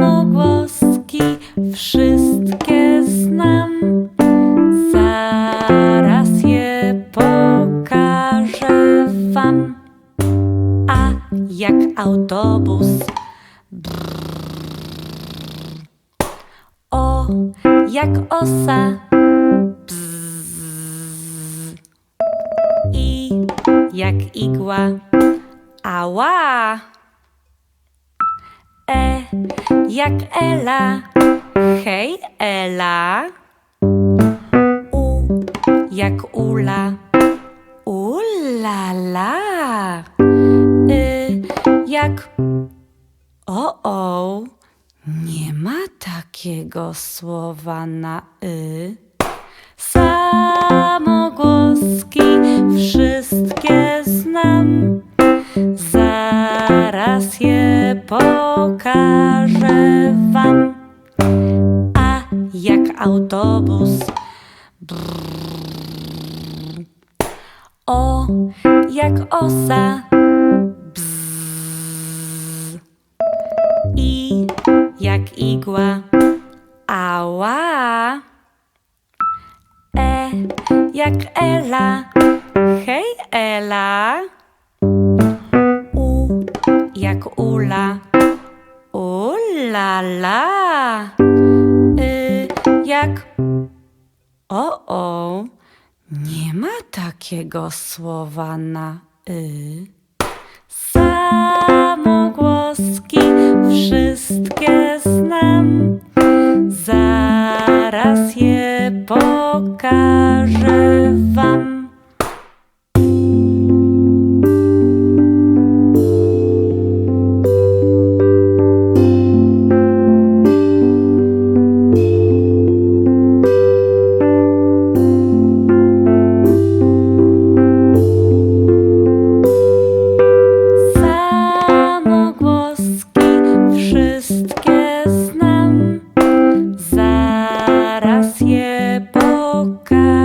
Samogłoski wszystkie znam. Zaraz je pokażę wam. A jak autobus. O jak osa. Jak igła. Ała! E jak Ela. Hej Ela. U jak Ula. Ulala. Y jak o o. Nie ma takiego słowa na y. Samogłoski wszystkie Zaraz je pokażę wam. A jak autobus. Brrr. O jak osa. Bzz. I jak igła. Ała. E jak Ela. Hej Ela. U jak Ula. Ulala. Y jak o o. Nie ma takiego słowa na y. Samogłoski wszystkie znam. Zaraz je pokażę wam. пока.